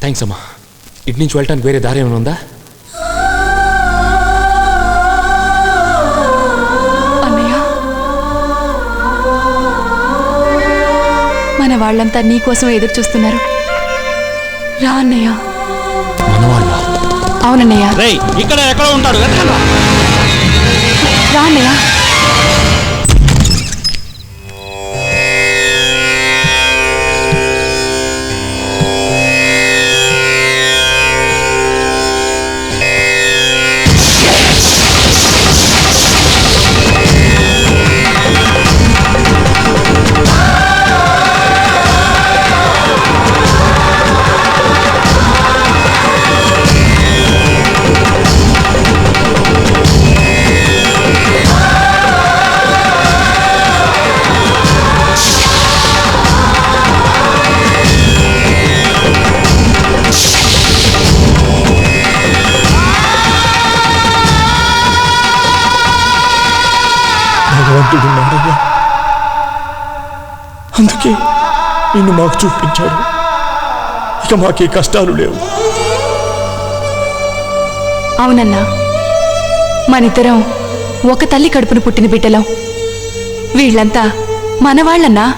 Thanks అమ్మా. ఇటు నుంచి వెళ్ళటానికి వేరే దారి ఏమైనా ఉందా? అన్నయ్య. మన వాళ్ళంతా నీ కోసం ఎదురు చూస్తున్నారు. రా అన్నయ్య. మనవాళ్ళ అవునన్నయ్య. రేయ్ ఇక్కడ ఎక్కడ ఉంటాడు. వెతకండి. రా భగవంతుడు ఉన్నాడయ్యా. అందుకే నిన్ను మాకు చూపించాడు. ఇక మాకే కష్టాలు లేవు. అవునన్నా మనిద్దరం ఒక తల్లి కడుపును పుట్టిన బిడ్డలం. వీళ్ళంతా మనవాళ్ళన్నా?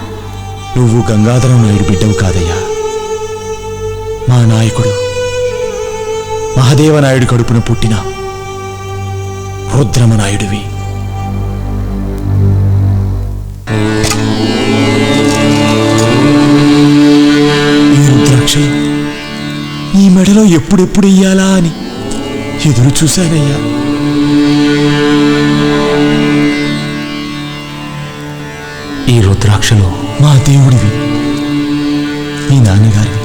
నువ్వు గంగాధర నాయుడు బిడ్డవు కాదయ్యా. మా నాయకుడు మహదేవ నాయుడు కడుపున పుట్టిన రుద్రమ నాయుడివి. మెడలో ఎప్పుడెప్పుడు ఇయ్యాలా అని ఎదురు చూశానయ్యా. ఈ రుద్రాక్షలు మా దేవుడివి మీ నాన్నగారివి